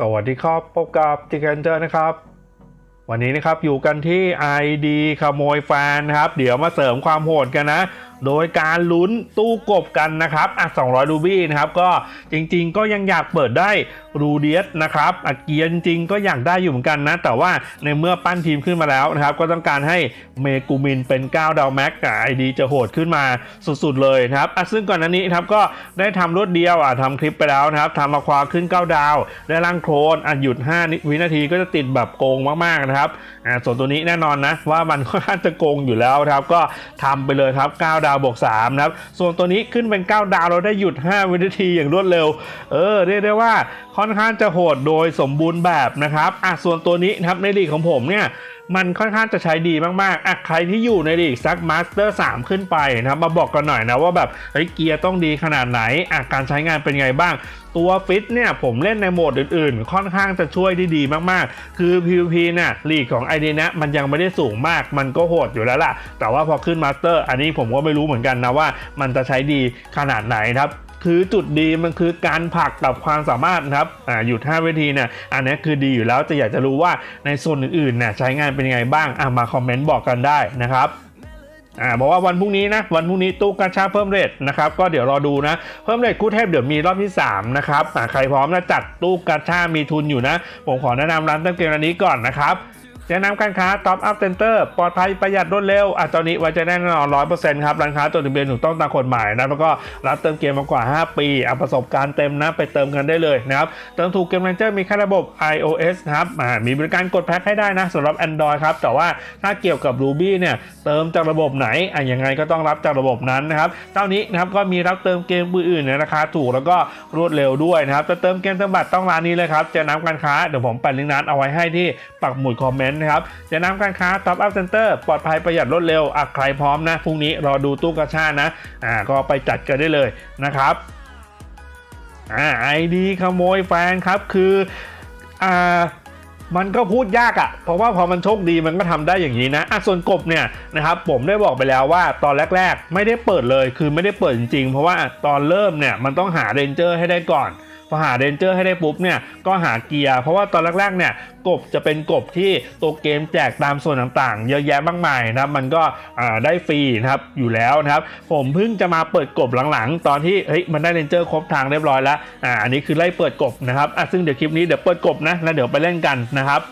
สวัสดีครับ พบกับจิกันเจอร์นะครับ วันนี้นะครับอยู่กันที่ ID ขโมยแฟนครับ เดี๋ยวมาเสริมความโหดกันนะโดยการลุ้นตู้กบกันนะครับอะ200 รูบี้นะครับ ก็จริง ๆ ก็ยังอยากเปิดได้รูเดียสนะครับอะเกียร์จริงๆก็อยากได้อยู่เหมือนกันนะ แต่ว่าในเมื่อปั้นทีมขึ้นมาแล้วนะครับ ก็ต้องการให้เมกูมินเป็น 9 ดาวแม็กกับ ID จะโหดขึ้นมาสุดๆเลยนะครับอะซึ่งก่อนหน้านี้นครับก็ได้ทำรวดเดียวอะทำคลิปไปแล้วนะครับทำมาควาขึ้น 9 ดาว ได้ร่างโครนอะหยุด 5 วินาทีก็จะติดแบบโกงมากๆนะครับอ่าส่วนตัวนี้แน่นอนนะว่ามันค่อนข้างจะโกงอยู่แล้วนะครับก็ทำไปเลยครับ 9ดาวบวก3นะครับ ส่วนตัวนี้ขึ้นเป็น 9 ดาวเราได้หยุด 5 วินาทีอย่างรวดเร็ว เออเรียกได้ว่าค่อนข้างจะโหดโดยสมบูรณ์แบบนะครับอะส่วนตัวนี้นะครับในลีกของผมเนี่ย มันค่อนข้างจะใช้ดีมากๆอะใครที่อยู่ในลีกซักมาสเตอร์3ขึ้นไปนะครับมาบอกกันหน่อยนะว่าแบบเฮ้ยเกียร์ต้องดีขนาดไหนอะการใช้งานเป็นไงบ้าง ตัวฟิตเนี่ยผมเล่นในโหมดอื่นๆ ค่อนข้างจะช่วยได้ดีมากๆ คือ PVP เนี่ยลีกของไอเดนะมันยังไม่ได้สูงมาก มันก็โหดอยู่แล้วล่ะ แต่ว่าพอขึ้นมาสเตอร์อันนี้ผมก็ไม่รู้เหมือนกันนะว่า มันจะใช้ดีขนาดไหนครับ คือจุดดีมันคือการผลักกับความสามารถนะครับอ่าหยุด5เวทีเนี่ยอันนี้คือดีอยู่แล้วแต่อยากจะรู้ว่าในโซนอื่นๆเนี่ยใช้งานเป็นยังไงบ้างอะมาคอมเมนต์บอกกันได้นะครับอ่าบอกว่าวันพรุ่งนี้นะวันพรุ่งนี้ตู้กาชาเพิ่มเรทนะครับก็เดี๋ยวรอดูนะเพิ่มเรทคู่เทพเดี๋ยวมีรอบที่3นะครับอ่าใครพร้อมนะจัดตู้กาชามีทุนอยู่นะ ผมขอแนะนำร้านเติมเกมร้านนี้ก่อนนะครับ แนะนำการค้า Top Up Center ปลอดภัยประหยัดรวดเร็วอะตอนนี้ไว้ใจแน่นอนร้อยเปอร์เซ็นต์ครับร้านค้าตัวทะเบียนถูกต้องตามกฎหมายนะแล้วก็รับเติมเกมมากว่า 5 ปีอะประสบการณ์เต็มนะไปเติมกันได้เลยนะครับเติมถูกเกมแมนเจอร์มีค่ระบบ iOS นะครับอ่ามีบริการกดแพ็คให้ได้นะสำหรับ Android ครับแต่ว่าถ้าเกี่ยวกับ Ruby เนี่ยเติมจากระบบไหนอะยังไงก็ต้องรับจากระบบนั้นนะครับเท่านี้นะครับก็มีรับเติมเกมมืออื่นในราคาถูกแล้วก็รวดเร็วด้วยนะครับจะเติมเกมเติมบัตรต้องร้านนี้เลยครับเจะน้ำการค้าเดี๋ยวผมแปะลิงก์นั้นเอาไว้ให้ที่ปักหมุดคอมเมนตนะครับจะน้ำการค้า Top Up Center ปลอดภัยประหยัดรวดเร็วอะใครพร้อมนะพรุ่งนี้รอดูตู้กระชานะอ่าก็ไปจัดกันได้เลยนะครับอ่าไอดีขโมยแฟนครับคืออ่ามันก็พูดยากอะ่ะ เพราะว่าพอมันโชคดีมันก็ทำได้อย่างนี้นะอะส่วนกบเนี่ยนะครับผมได้บอกไปแล้วว่าตอนแรก ๆ ไม่ได้เปิดเลย คือไม่ได้เปิดจริงๆ เพราะว่าตอนเริ่มเนี่ยมันต้องหาเรนเจอร์ให้ได้ก่อน พอหาเรนเจอร์ให้ได้ปุ๊บเนี่ยก็หาเกียร์เพราะว่าตอนแรกๆเนี่ยกบจะเป็นกบที่ตัวเกมแจกตามส่วนต่างๆ เยอะแยะมากมายนะครับมันก็ได้ฟรีนะครับอยู่แล้วนะครับผมเพิ่งจะมาเปิดกบหลังๆ ตอนที่เฮ้ยมันได้เรนเจอร์ครบทางเรียบร้อยแล้วอ่าอันนี้คือไล่เปิดกบนะครับอะซึ่งเดี๋ยวคลิปนี้เดี๋ยวเปิดกบนะแล้วเดี๋ยวไปเล่นกันนะครับ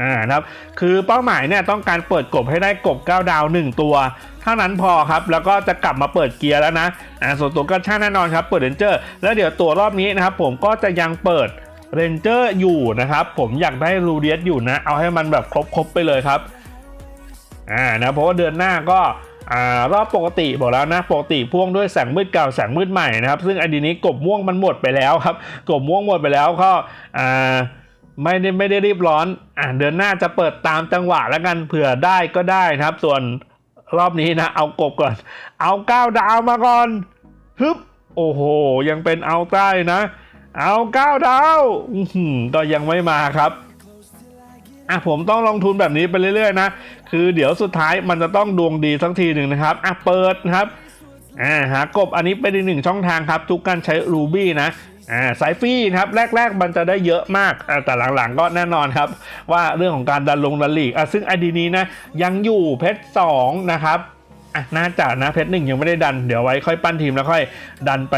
อ่านะครับคือเป้าหมายเนี่ยต้องการเปิดกบให้ได้กบ 9 ดาว 1 ตัว เท่านั้นพอครับ แล้วก็จะกลับมาเปิดเกียร์แล้วนะอ่าส่วนตัวก็ช่างแน่นอนครับ เปิดเรนเจอร์แล้วเดี๋ยวตัวรอบนี้นะครับผมก็จะยังเปิดเรนเจอร์อยู่นะครับ ผมอยากได้รูเดียสอยู่นะ เอาให้มันแบบครบๆไปเลยครับอ่านะเพราะว่าเดือนหน้าก็อ่ารอบปกติบอกแล้วนะปกติพ่วงด้วยแสงมืดเก่าแสงมืดใหม่นะครับ ซึ่งไอดีนี้กบม่วงมันหมดไปแล้วครับ กบม่วงหมดไปแล้วก็อ่า ไม่ได้ไม่ได้รีบร้อน อ่าเดือนหน้าจะเปิดตามจังหวะแล้วกันเผื่อได้ก็ได้นะครับ ส่วนรอบนี้นะ เอากบก่อน เอาเก้าดาวมาก่อนฮึบโอ้โห ยังเป็นเอาใต้นะ เอาเก้าดาวอื้อหือก็ยังไม่มาครับอะผมต้องลงทุนแบบนี้ไปเรื่อยๆนะคือเดี๋ยวสุดท้ายมันจะต้องดวงดีสักทีหนึ่งนะครับอะเปิดนะครับอ่าหากบอันนี้เป็นอีกหนึ่งช่องทางครับ ทุกการใช้ Ruby นะ อ่าสายฟรีนะครับแรก ๆ มันจะได้เยอะมากแต่หลังๆก็แน่นอนครับ ว่าเรื่องของการดันลงดันลีกอะซึ่งไอดีนี้นะยังอยู่เพชรสองนะครับอะน่าจะนะเพชรหนึ่งยังไม่ได้ดันเดี๋ยวไว้ค่อยปั้นทีมแล้วค่อยดันไป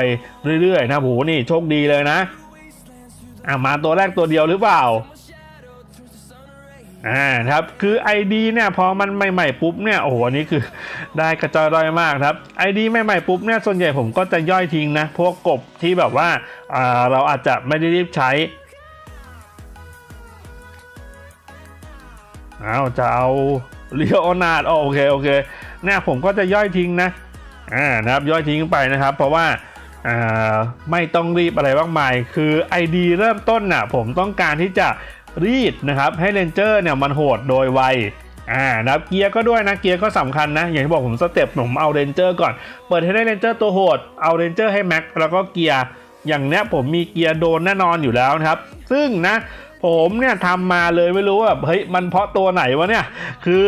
เรื่อยๆนะโหนี่โชคดีเลยนะอะมาตัวแรกตัวเดียวหรือเปล่า อ่าครับคือ ID เนี่ยพอมันใหม่ๆปุ๊บเนี่ยโอ้โหอันนี้คือได้กระจอยด้อยมากครับ ID ใหม่ๆปุ๊บเนี่ยส่วนใหญ่ผมก็จะย่อยทิ้งนะ พวกกบที่แบบว่าอ่าเราอาจจะไม่ได้รีบใช้เอาจะเอาเรียวนาดโอเคโอเคเนี่ยผมก็จะย่อยทิ้งนะอ่านะครับย่อยทิ้งไปนะครับ เพราะว่าอ่าไม่ต้องรีบอะไรมากมาย คือ ID เริ่มต้นน่ะผมต้องการที่จะ รีดนะครับให้เรนเจอร์เนี่ยมันโหดโดยไวอ่านะครับเกียร์ก็ด้วยนะเกียร์ก็สำคัญนะ อย่างที่บอกผมสเต็ปผมเอาเรนเจอร์ก่อน เปิดให้ได้เรนเจอร์ตัวโหด เอาเรนเจอร์ให้แม็กแล้วก็เกียร์อย่างเนี้ยผมมีเกียร์โดนแน่นอนอยู่แล้วนะครับ ซึ่งนะผมเนี่ยทำมาเลยไม่รู้ว่าแบบเฮ้ยมันเพราะตัวไหนวะเนี่ย คือ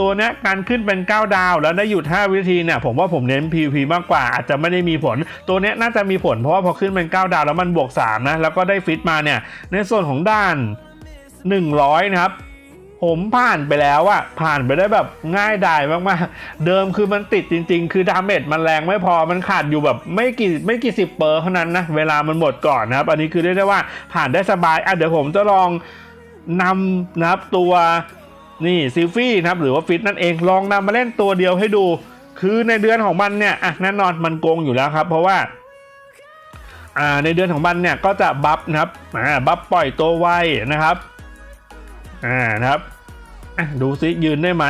ตัวเนี้ยการขึ้นเป็น 9 ดาว แล้วได้หยุด 5 วินาทีเนี่ยผมว่าผมเน้น PVP มากกว่าอาจจะไม่ได้มีผล ตัวเนี้ยน่าจะมีผลเพราะว่าพอขึ้นเป็น 9 ดาวแล้วมันบวก 3 นะ แล้วก็ได้ฟิตมาเนี่ยในส่วนของด้าน 100 นะครับ ผมผ่านไปแล้วอะผ่านไปได้แบบง่ายดายมากๆ เดิมคือมันติดจริง ๆ คือดาเมจมันแรงไม่พอมันขาดอยู่แบบไม่กี่ไม่กี่สิบเปอร์เท่านั้นนะเวลามันหมดก่อนนะครับ อันนี้คือเรียกได้ว่าผ่านได้สบายอะเดี๋ยวผมจะลองนำนะครับตัวนี่ซิลฟี่นะครับหรือว่าฟิตนั่นเองลองนำมาเล่นตัวเดียวให้ดู คือในเดือนของมันเนี่ยอะแน่นอนมันโกงอยู่แล้วครับ เพราะว่าอ่าในเดือนของมันเนี่ยก็จะบัฟนะครับอ่าบัฟปล่อยตัวไวนะครับ อ่านะครับดูซิยืนได้ไหม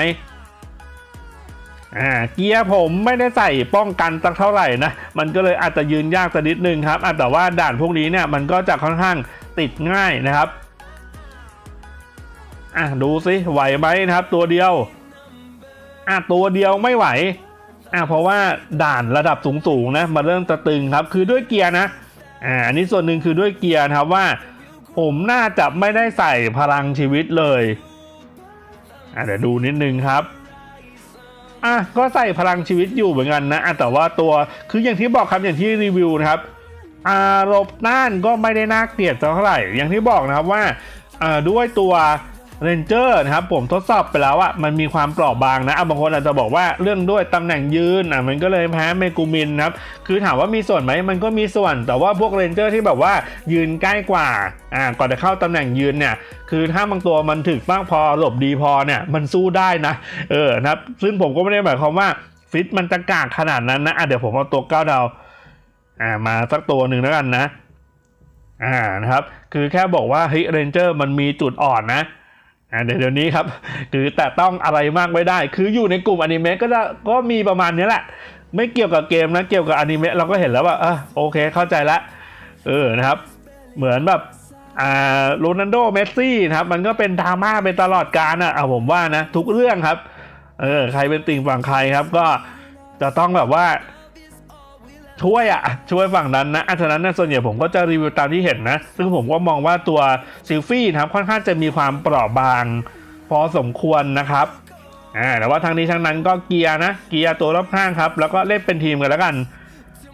อ่าเกียร์ผมไม่ได้ใส่ป้องกันสักเท่าไหร่นะ มันก็เลยอาจจะยืนยากสักนิดนึงครับแต่ว่าด่านพวกนี้เนี่ยมันก็จะค่อนข้างติดง่ายนะครับอะดูซิไหวไหมนะครับ ตัวเดียวอะตัวเดียวไม่ไหวอะเพราะว่าด่านระดับสูงๆนะมาเริ่มจะตึงครับ คือด้วยเกียร์นะอ่าอันนี้ส่วนหนึ่งคือด้วยเกียร์นะครับว่า ผมน่าจะไม่ได้ใส่พลังชีวิตเลยอะเดี๋ยวดูนิดนึงครับอะก็ใส่พลังชีวิตอยู่เหมือนกันนะอะแต่ว่าตัวคืออย่างที่บอกครับอย่างที่รีวิวนะครับอารบน่านก็ไม่ได้น่าเกลียดเท่าไหร่ อย่างที่บอกนะครับว่าด้วยตัว เรนเจอร์นะครับผมทดสอบไปแล้วอะมันมีความเปราะบางนะบางคนอาจจะบอกว่าเรื่องด้วยตำแหน่งยืนอะมันก็เลยแพ้เมกูมินครับคือถามว่ามีส่วนไหมมันก็มีส่วน แต่ว่าพวกเรนเจอร์ที่แบบว่ายืนใกล้กว่าอ่าก่อนจะเข้าตำแหน่งยืนเนี่ยคือถ้าบางตัวมันถึกบ้างพอหลบดีพอเนี่ยมันสู้ได้นะเออนะครับซึ่งผมก็ไม่ได้หมายความว่าฟิตมันจะกากขนาดนั้นนะอะเดี๋ยวผมเอาตัวเก้าดาวอ่ามาสักตัวหนึ่งแล้วกันนะอ่านะครับคือแค่บอกว่าเฮ้ยเรนเจอร์มันมีจุดอ่อนนะ อ่าเดี๋ยวเดี๋ยวนี้ครับคือแต่ต้องอะไรมากไม่ได้ คืออยู่ในกลุ่มอนิเมะก็จะก็มีประมาณนี้แหละ ไม่เกี่ยวกับเกมนะเกี่ยวกับอนิเมะเราก็เห็นแล้วว่าเออโอเคเข้าใจละเออนะครับ เหมือนแบบอ่าโรนัลโดเมสซี่นะครับ มันก็เป็นดราม่าเป็นตลอดกาลอะเอาผมว่านะ ทุกเรื่องครับเออใครเป็นติ่งฝั่งใครครับก็จะต้องแบบว่า ช่วยอะช่วยฝั่งนั้นนะอะฉะนั้นนยส่วนใหญ่ผมก็จะรีวิวตามที่เห็นนะ ซึ่งผมก็มองว่าตัวซิลฟี่นะครับค่อนข้างจะมีความเปราะบาง พอสมควรนะครับอ่าแต่ว่าทางนี้ทางนั้นก็เกียร์นะเกียร์ตัวรอบข้างครับ แล้วก็เล่นเป็นทีมกันแล้วกัน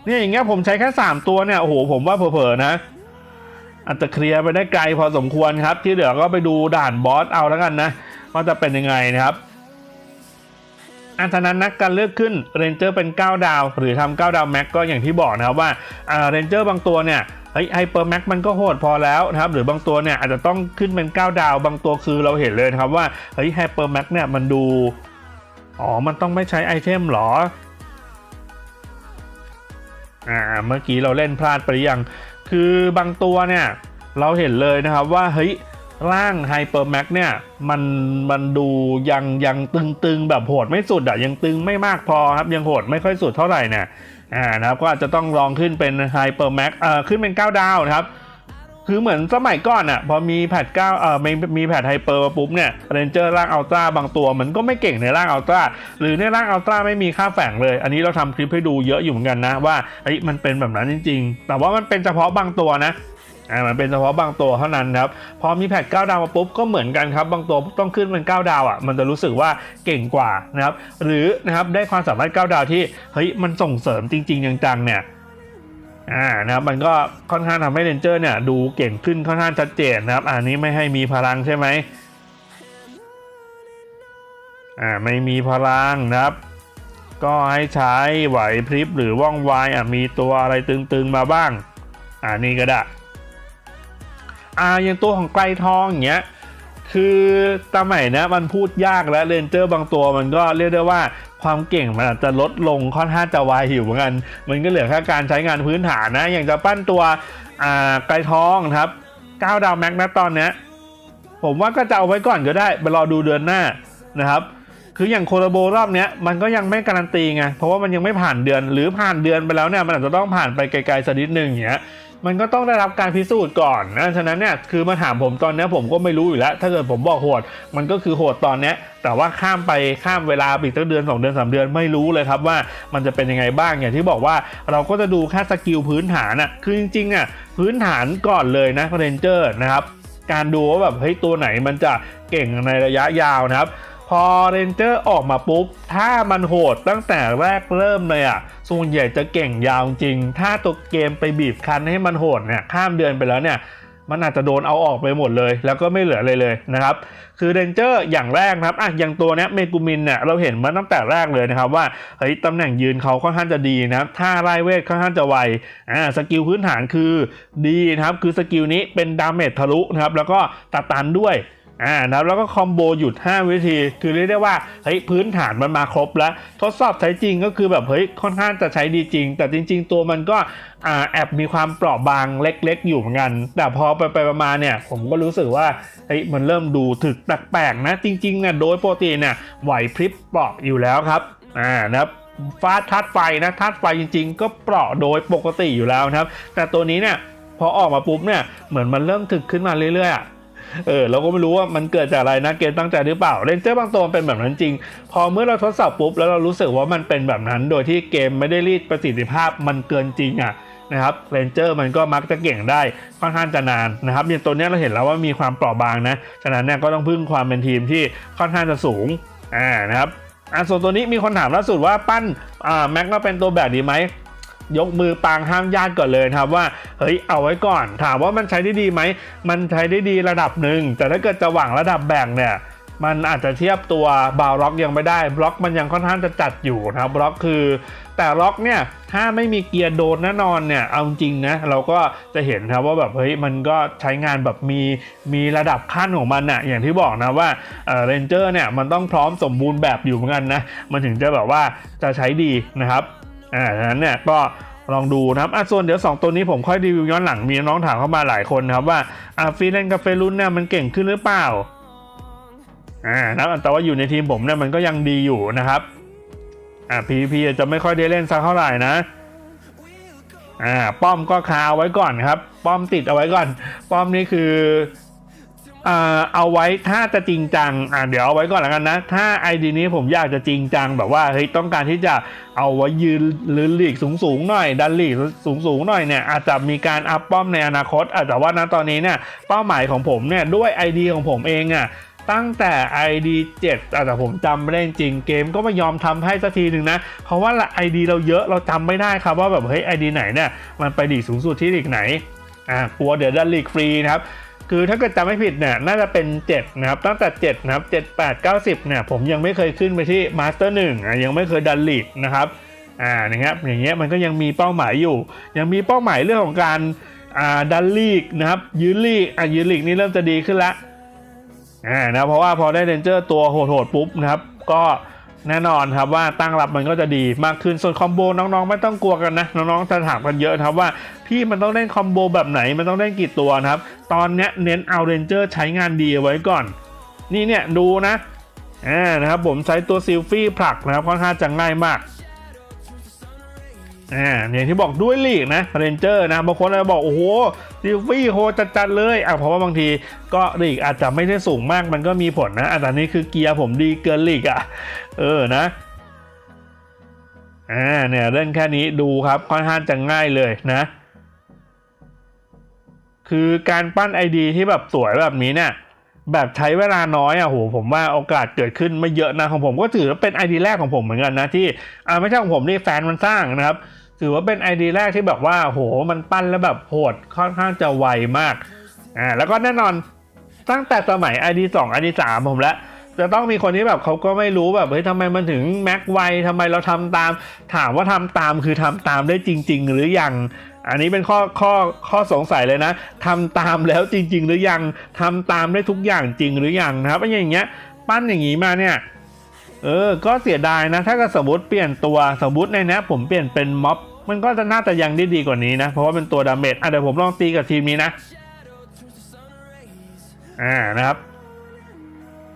เนี่ยอย่างเงี้ยผมใช้แค่ 3 ตัวเนี่ยโอ้โหผมว่าเผลอๆนะอาจจะเคลียร์ไปได้ไกลพอสมควรครับ ที่เหลือก็ไปดูด่านบอสเอาแล้วกันนะว่าจะเป็นยังไงนะครับ อันนั้นนักการเลือกขึ้นเรนเจอร์เป็น 9 ดาว หรือทำ9ดาวแม็กก็อย่างที่บอกนะครับว่าเรนเจอร์บางตัวเนี่ยเฮ้ยไฮเปอร์แม็กมันก็โหดพอแล้วนะครับหรือบางตัวเนี่ยอาจจะต้องขึ้นเป็น 9 ดาว บางตัวคือเราเห็นเลยนะครับว่าเฮ้ยไฮเปอร์แม็กเนี่ยมันดูอ๋อมันต้องไม่ใช้ไอเทมหรออ่าเมื่อกี้เราเล่นพลาดไปหรือยังคือบางตัวเนี่ยเราเห็นเลยนะครับว่าเฮ้ย ร่างไฮเปอร์แม็กเนี่ยมันมันดูยังยังตึงๆ แบบโหดไม่สุดอะยังตึงไม่มากพอครับ ยังโหดไม่ค่อยสุดเท่าไหร่เนี่ยอ่านะครับก็อาจจะต้องลองขึ้นเป็นไฮเปอร์แม็กเอ่อขึ้นเป็น 9 ดาวนะครับ คือเหมือนสมัยก่อนอะพอมีแพทเก้าเอ่อมีมีแพทไฮเปอร์มาปุ๊บเนี่ยเรนเจอร์ร่างอัลตร้าบางตัว มันก็ไม่เก่งในร่างอัลตร้าหรือในร่างอัลตร้าไม่มีค่าแฝงเลย อันนี้เราทำคลิปให้ดูเยอะอยู่เหมือนกันนะว่าเฮ้มันเป็นแบบนั้นจริง ๆ แต่ว่ามันเป็นเฉพาะบางตัวนะ อ่ามันเป็นเฉพาะบางตัวเท่านั้นครับ พอมีแพทเก้าดาวมาปุ๊บก็เหมือนกันครับ บางตัวต้องขึ้นเป็น 9 ดาวอะ่ะ มันจะรู้สึกว่าเก่งกว่านะครับ หรือนะครับได้ความสามารถ 9 ดาวที่เฮ้ยมันส่งเสริมจริง ๆ จังๆเนี่ยอ่านะครับมันก็ค่อนข้างทำให้เรนเจอร์เนี่ยดูเก่งขึ้นค่อนข้างชัดเจนนะครับ อันนี้ไม่ให้มีพลังใช่ไหมอ่าไม่มีพลังนะครับ ก็ให้ใช้ไหวพริบหรือว่องไวอะมีตัวอะไรตึงๆมาบ้างอ่านี่ก็ได้ อ่าอย่างตัวของไกลทองอย่างเงี้ยคือตาใหม่นะมันพูดยากแล้วเรนเจอร์บางตัวมันก็เรียกได้ว่าความเก่งมันอาจจะลดลงค่อนข้างจะวายหิวเหมือนกัน มันก็เหลือแค่การใช้งานพื้นฐานนะ อย่างจะปั้นตัวอ่าไกลทองครับ9ดาวแม็กนะตอนเนี้ยผมว่าก็จะเอาไว้ก่อนก็ได้ไปรอดูเดือนหน้านะครับ คืออย่างโคโลโบรอบเนี้ยมันก็ยังไม่การันตีไงเพราะว่ามันยังไม่ผ่านเดือนหรือผ่านเดือนไปแล้วเนี่ยมันอาจจะต้องผ่านไปไกลๆสักนิดนึงอย่างเงี้ย มันก็ต้องได้รับการพิสูจน์ก่อนนะฉะนั้นเนี่ยคือมาถามผมตอนนี้ผมก็ไม่รู้อยู่แล้ว ถ้าเกิดผมบอกโหด มันก็คือโหดตอนนี้แต่ว่าข้ามไปข้ามเวลาปอีกตั้งเดือน 2 เดือน 3 เดือนไม่รู้เลยครับว่ามันจะเป็นยังไงบ้างอย่างที่บอกว่าเราก็จะดูแค่สกิลพื้นฐานอะคือจริงๆอะพื้นฐานก่อนเลยนะเรนเจอร์นะครับการดูว่าแบบเฮ้ยตัวไหนมันจะเก่งในระยะยาวนะครับ พอเรนเจอร์ออกมาปุ๊บ ถ้ามันโหดตั้งแต่แรกเริ่มเลยอะส่วนใหญ่จะเก่งยาวจริง ถ้าตัวเกมไปบีบคั้นให้มันโหดเนี่ยข้ามเดือนไปแล้วเนี่ยมันอาจจะโดนเอาออกไปหมดเลย แล้วก็ไม่เหลือเลยเลยนะครับ คือเรนเจอร์อย่างแรกนะครับอะอย่างตัวเนี้ยเมกูมินเนี่ยเราเห็นมาตั้งแต่แรกเลยนะครับว่าเฮ้ยตำแหน่งยืนเขาค่อนข้างจะดีนะครับท่าไล่เวทค่อนข้างจะไวอ่าสกิลพื้นฐานคือดีนะครับคือสกิลนี้เป็นดาเมจทะลุนะครับแล้วก็ตัดตันด้วย อ่านะครับแล้วก็คอมโบหยุด 5 วิธี คือเรียกได้ว่าเฮ้ยพื้นฐานมันมาครบแล้ว ทดสอบใช้จริงก็คือแบบเฮ้ยค่อนข้างจะใช้ดีจริง แต่จริง ๆ ตัวมันก็อ่าแอบมีความเปราะบางเล็ก ๆ อยู่เหมือนกัน แต่พอไปไปมาเนี่ย ผมก็รู้สึกว่าเฮ้ยมันเริ่มดูถึกแปลกๆนะ จริงๆนี่ยโดยปกติเนี่ยไหวพริบเปราะอยู่แล้วครับอ่านะครับฟาดทัดไฟนะทัดไฟจริง ๆ ก็เปราะโดยปกติอยู่แล้วนะครับ แต่ตัวนี้เนี่ยพอออกมาปุ๊บเนี่ยเหมือนมันเริ่มถึกขึ้นมาเรื่อยๆ เออเราก็ไม่รู้ว่ามันเกิดจากอะไรนะเกมตั้งใจหรือเปล่าเรนเจอร์บางตัวมันเป็นแบบนั้นจริง พอเมื่อเราทดสอบปุ๊บแล้วเรารู้สึกว่ามันเป็นแบบนั้น โดยที่เกมไม่ได้รีดประสิทธิภาพมันเกินจริงอะนะครับเรนเจอร์มันก็มักจะเก่งได้ค่อนข้างจะนานนะครับอย่างตัวนี้เราเห็นแล้วว่ามีความเปราะบางนะฉะนั้นเนี่ยก็ต้องพึ่งความเป็นทีมที่ค่อนข้างจะสูงอ่านะครับอ่าส่วนตัวนี้มีคนถามล่าสุดว่าปั้นอ่าแม็กมาเป็นตัวแบบดีไหม ยกมือปางห้ามญาติก่อนเลยครับว่าเฮ้ยเอาไว้ก่อน ถามว่ามันใช้ได้ดีไหมมันใช้ได้ดีระดับหนึ่งแต่ถ้าเกิดจะหวังระดับแบ่งเนี่ยมันอาจจะเทียบตัวบาวล็อกยังไม่ได้บล็อกมันยังค่อนข้างจะจัดอยู่นะบล็อกคือ แต่ล็อกเนี่ยถ้าไม่มีเกียร์โดนแน่นอนเนี่ยเอาจริงนะเราก็จะเห็นครับว่าแบบเฮ้ยมันก็ใช้งานแบบมีมีระดับขั้นของมันน่ะอย่างที่บอกนะว่าเออเรนเจอร์เนี่ยมันต้องพร้อมสมบูรณ์แบบอยู่เหมือนกันนะมันถึงจะแบบว่าจะใช้ดีนะครับ อ่าฉะนั้นเนี่ยก็ลองดูนะครับอะส่วนเดี๋ยว2ตัวนี้ผมค่อยรีวิวย้อนหลังมีน้องถามเข้ามาหลายคนนะครับว่าอะฟรีแลนซ์กับเฟรุนเนี่ยมันเก่งขึ้นหรือเปล่าอ่านะแต่ว่าอยู่ในทีมผมเนี่ยมันก็ยังดีอยู่นะครับอ่าพีพีจะไม่ค่อยได้เล่นสักเท่าไหร่นะอ่าป้อมก็คาเอาไว้ก่อนครับ ป้อมติดเอาไว้ก่อน ป้อมนี่คือ เอาไว้ถ้าจะจริงจังอ่าเดี๋ยวเอาไว้ก่อนแล้วกันนะ ถ้าไอดีนี้ผมอยากจะจริงจังแบบว่าเฮ้ยต้องการที่จะเอาไว้ยืนหรือหลีกสูงสูงๆหน่อย ดันหลีกสูงสูงๆหน่อยเนี่ยอาจจะมีการอัพป้อมในอนาคต อาจจะว่าณตอนนี้เนี่ยเป้าหมายของผมเนี่ยด้วย ID ของผมเองอะตั้งแต่ ID 7อาจจะผมจำไม่ได้จริงเกมก็ไม่ยอมทำให้สักทีหนึ่งนะ เพราะว่า ID เราเยอะเราจำไม่ได้ครับว่าแบบเฮ้ย ID ไหนเนี่ยมันไปดีสูงสุดที่ลีกไหนอ่ากลัวเดี๋ยวดันลีกฟรีนะครับ คือถ้าเกิดจำไม่ผิดเนี่ยน่าจะเป็น 7 นะครับ ตั้งแต่ 7 นะครับ 7 8 9 10เนี่ย ผมยังไม่เคยขึ้นไปที่มาสเตอร์หนึ่งอะยังไม่เคยดันลีกนะครับอ่านะครับอย่างเงี้ยมันก็ยังมีเป้าหมายอยู่ ยังมีเป้าหมายเรื่องของการอ่าดันลีกนะครับยืนลีกอะยืนลีกนี่เริ่มจะดีขึ้นละอ่านะเพราะว่าพอได้เรนเจอร์ตัวโหดๆปุ๊บนะครับ ก็แน่นอนครับว่าตั้งรับมันก็จะดีมากขึ้นส่วนคอมโบน้องๆ ไม่ต้องกลัวกันนะ น้องๆจะถามกันเยอะครับว่า พี่มันต้องเล่นคอมโบแบบไหนมันต้องเล่นกี่ตัวนะครับ ตอนเนี้ยเน้นเอาเรนเจอร์ใช้งานดีเอาไว้ก่อน นี่เนี่ยดูนะอ่านะครับผมใช้ตัวซิลฟี่ผลักนะครับค่อนข้างจะง่ายมากอ่าอย่างที่บอกด้วยลีกนะเรนเจอร์นะบางคนอาจจะบอก โอ้โหซิลฟี่โหจัดๆเลยอะเพราะว่าบางทีก็ลีกอาจจะไม่ได้สูงมากมันก็มีผลนะอะแต่นี่คือเกียร์ผมดีเกินลีกอะ เออนะอ่าเนี่ยเล่นแค่นี้ดูครับค่อนข้างจะง่ายเลยนะ คือการปั้นไอดีที่แบบสวยแบบนี้เนี่ย แบบใช้เวลาน้อยอะโหผมว่าโอกาสเกิดขึ้นไม่เยอะนะของผมก็ถือว่าเป็นไอดีแรกของผมเหมือนกันนะที่อ่าไม่ใช่ของผมนี่แฟนมันสร้างนะครับ ถือว่าเป็นไอดีแรกที่แบบว่าโหมันปั้นแล้วแบบโหดค่อนข้างจะไวมากอ่าแล้วก็แน่นอนตั้งแต่สมัย ID 2 ID 3ผมแล้ว จะต้องมีคนที่แบบเขาก็ไม่รู้แบบเฮ้ยทำไมมันถึงแม็กไวทำไมเราทำตาม ถามว่าทำตามคือทำตามได้จริง ๆ หรือยังอันนี้เป็นข้อข้อข้อสงสัยเลยนะทำตามแล้วจริง ๆ หรือยังทำตามได้ทุกอย่างจริงหรือยังนะครับอย่างเงี้ยปั้นอย่างงี้มาเนี่ยเออ ก็เสียดายนะ ถ้ากิดสมมติเปลี่ยนตัวสมมติในนี้ผมเปลี่ยนเป็นม็อบมันก็จะน่าจะยังได้ดีกว่านี้นะ เพราะว่าเป็นตัวดาเมจอะเดี๋ยวผมลองตีกับทีมนี้นะ อ่านะครับ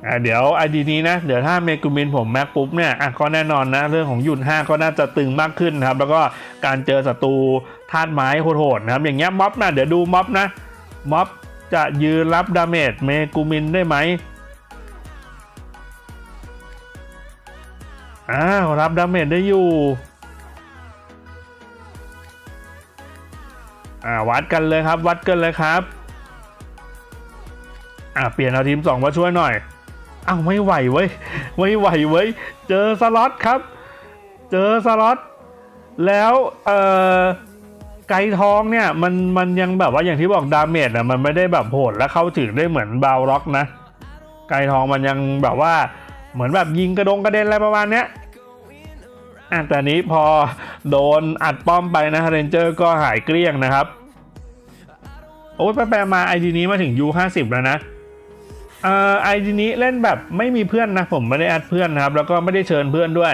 อ่าเดี๋ยวไอดีนี้นะ เดี๋ยวถ้าเมกูมินผมแม็กปุ๊บเนี่ยอะก็แน่นอนนะ เรื่องของหยุ่น5ก็น่าจะตึงมากขึ้นครับ แล้วก็การเจอศัตรูธาตุไม้โหดๆนะครับ อย่างเงี้ยม็อบนะเดี๋ยวดูม็อบนะม็อบจะยืนรับดาเมจเมกูมินได้ไหมอ้าวรับดาเมจได้อยู่อ่าวัดกันเลยครับ วัดกันเลยครับอ่าเปลี่ยนเอาทีม 2 มาช่วยหน่อย อ้าวไม่ไหวเว้ยไม่ไหวเว้ยเจอสล็อตครับ เจอสล็อตแล้วเอ่อไกทองเนี่ยมันมันยังแบบว่าอย่างที่บอกดาเมจอะมันไม่ได้แบบโหดและเข้าถึงได้เหมือนบาวร็อกนะ ไกทองมันยังแบบว่าเหมือนแบบยิงกระดงกระเด็นอะไรประมาณเนี้ยอะแต่นี้พอโดนอัดป้อมไปนะเรนเจอร์ก็หายเกลี้ยงนะครับ โอ้ยไปๆมาไอดีนี้มาถึง U50 แล้วนะ เอ่อไอดีนี้เล่นแบบไม่มีเพื่อนนะผมไม่ได้แอดเพื่อนนะครับ แล้วก็ไม่ได้เชิญเพื่อนด้วย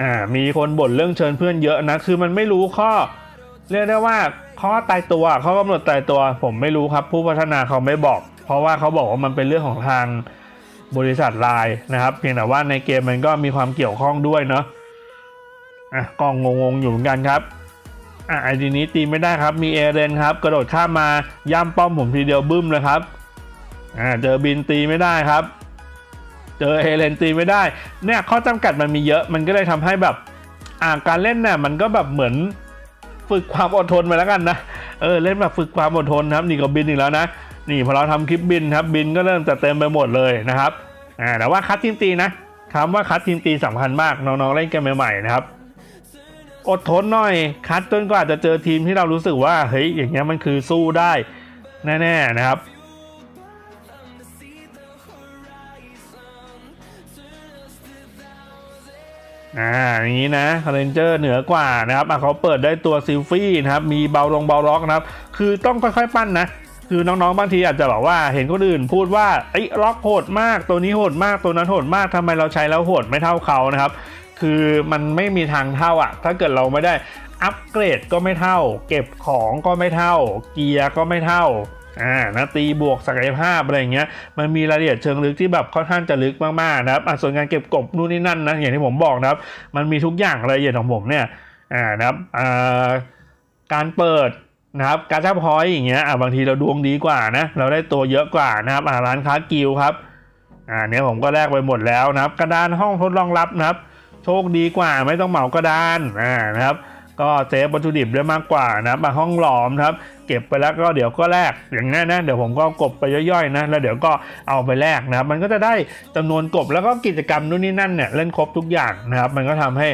อ่ามีคนบ่นเรื่องเชิญเพื่อนเยอะนะคือมันไม่รู้ข้อ เรียกได้ว่าข้อตายตัวข้อกำหนดตายตัว ผมไม่รู้ครับ ผู้พัฒนาเขาไม่บอก เพราะว่าเขาบอกว่ามันเป็นเรื่องของทางบริษัทไลน์นะครับ เพียงแต่ว่าในเกมมันก็มีความเกี่ยวข้องด้วยเนาะอะก็งงๆอยู่เหมือนกันครับอะไอดีนี้ตีไม่ได้ครับมีเอเรนครับ กระโดดข้ามมาย่ำป้อมผมทีเดียวบึ้มเลยครับ อ่าเจอบินตีไม่ได้ครับ เจอเอเรนตีไม่ได้ เนี่ยข้อจำกัดมันมีเยอะมันก็เลยทำให้แบบอ่าการเล่นเนี่ยมันก็แบบเหมือนฝึกความอดทนไปแล้วกันนะเออเล่นแบบฝึกความอดทนครับนี่ก็บินอีกแล้วนะนี่พอเราทำคลิปบินครับบินก็เริ่มจะเต็มไปหมดเลยนะครับอ่าแต่ว่าคัดทีมตีนะคำว่าคัดทีมตีสำคัญมากน้องๆเล่นกันใหม่ๆนะครับอดทนหน่อยคัดจนกว่าจะเจอทีมที่เรารู้สึกว่าเฮ้ยอย่างเงี้ยมันคือสู้ได้แน่ๆนะครับ อ่าอย่างนี้นะเรนเจอร์เหนือกว่านะครับอะเขาเปิดได้ตัวซิลฟี่นะครับ มีเบาลงเบาล็อกนะครับ คือต้องค่อยๆ ปั้นนะ คือน้องๆ บางทีอาจจะแบบว่าเห็นคนอื่นพูดว่าไอ้ล็อกโหดมากตัวนี้โหดมากตัวนั้นโหดมากทำไมเราใช้แล้วโหดไม่เท่าเขานะครับ คือมันไม่มีทางเท่าอะ ถ้าเกิดเราไม่ได้อัปเกรดก็ไม่เท่า เก็บของก็ไม่เท่า เกียร์ก็ไม่เท่า อ่านะตีบวกศักยภาพอะไรอย่างเงี้ยมันมีรายละเอียดเชิงลึกที่แบบค่อนข้างจะลึกมากๆนะครับอะส่วนการเก็บกบนู่นนี่นั่นนะอย่างที่ผมบอกนะครับ มันมีทุกอย่างรายละเอียดของผมเนี่ยอ่านะครับอ่าการเปิดนะครับการจ้าพอยต์อย่างเงี้ยอะบางทีเราดวงดีกว่านะเราได้ตัวเยอะกว่านะครับอ่าร้านค้ากิลครับอ่าเนี่ยผมก็แลกไปหมดแล้วนะครับ กระดานห้องทดลองรับนะครับ โชคดีกว่าไม่ต้องเหมากระดานอ่านะครับก็เซฟวัตถุดิบได้มากกว่านะครับห้องหลอมครับ เก็บไปแล้วก็เดี๋ยวก็แลกอย่างนี้นะเดี๋ยวผมก็กบไปย่อยๆนะแล้วเดี๋ยวก็เอาไปแลกนะครับมันก็จะได้จำนวนกบแล้วก็กิจกรรมนู่นนี่นั่นเนี่ยเล่นครบทุกอย่างนะครับมันก็ทำให้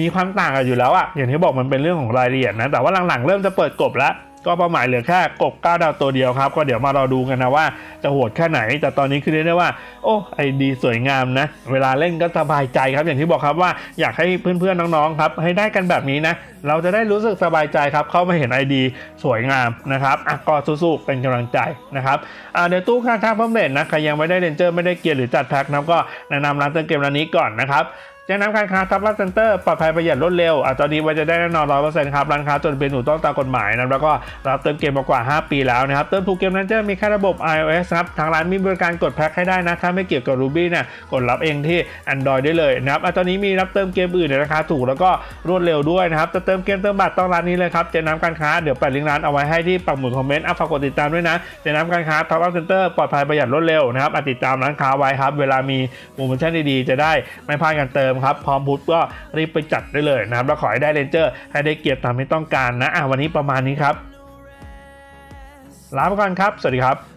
มีความต่างกันอยู่แล้วอะอย่างที่บอกมันเป็นเรื่องของรายละเอียดนะแต่ว่าหลังๆเริ่มจะเปิดกบแล้ว ก็เป้าหมายเหลือแค่กบก้าดาวตัวเดียวครับ ก็เดี๋ยวมารอดูกันนะว่าจะโหดแค่ไหน แต่ตอนนี้คือเรียกได้ว่า โอ้ไอดีสวยงามนะ เวลาเล่นก็สบายใจครับ อย่างที่บอกครับว่าอยากให้เพื่อนๆน้องๆครับให้ได้กันแบบนี้นะ เราจะได้รู้สึกสบายใจครับ เข้ามาเห็นไอดีสวยงามนะครับอะก็สู้ๆเป็นกำลังใจนะครับอ่าเดี๋ยวตู้ค่าทางเพิ่มเลทนะใครยังไม่ได้เรนเจอร์ไม่ได้เกียร์หรือจัดแพ็คนะก็แนะนำร้านเติมเกมร้านนี้ก่อนนะครับ แนะนำการค้าทับรับเซ็นเตอร์ปลอดภัยประหยัดรวดเร็วอะตอนนี้ไว้จะได้แน่นอนร้อยเปอร์เซ็นต์ครับร้านค้าจดเป็นถูกต้องตามกฎหมายนะแล้วก็รับเติมเกมมากว่า 5 ปีแล้วนะครับเติมถูกเกมนั้นจะมีแค่ระบบ iOS ครับทางร้านมีบริการกดแพ็คให้ได้นะถ้าไม่เกี่ยวกับ Ruby เนี่ยกดรับเองที่ Android ได้เลยนะครับอะตอนนี้มีรับเติมเกมอื่นในราคาถูกแล้วก็รวดเร็วด้วยนะครับจะเติมเกมเติมบัตรต้องร้านนี้เลยครับเจน้ำการค้าเดี๋ยวแปะลิงก์ร้านเอาไว้ให้ที่ปักหมุดคอมเมนต์อะฝากกดติดตามด้วยนะเจน้ำการค้าทับรับเซ็นเตอร์ปลอดภัยประหยัดรวดเร็วนะครับอะติดตามร้านค้าไว้ครับเวลามีโปรโมชั่นดีๆจะได้ไม่พลาดการเติมครับ พร้อมพุทก็รีบไปจัดได้เลยนะครับแล้วขอให้ได้เรนเจอร์ให้ได้เกียรติตามที่ต้องการนะอะวันนี้ประมาณนี้ครับลาไปก่อนครับ สวัสดีครับ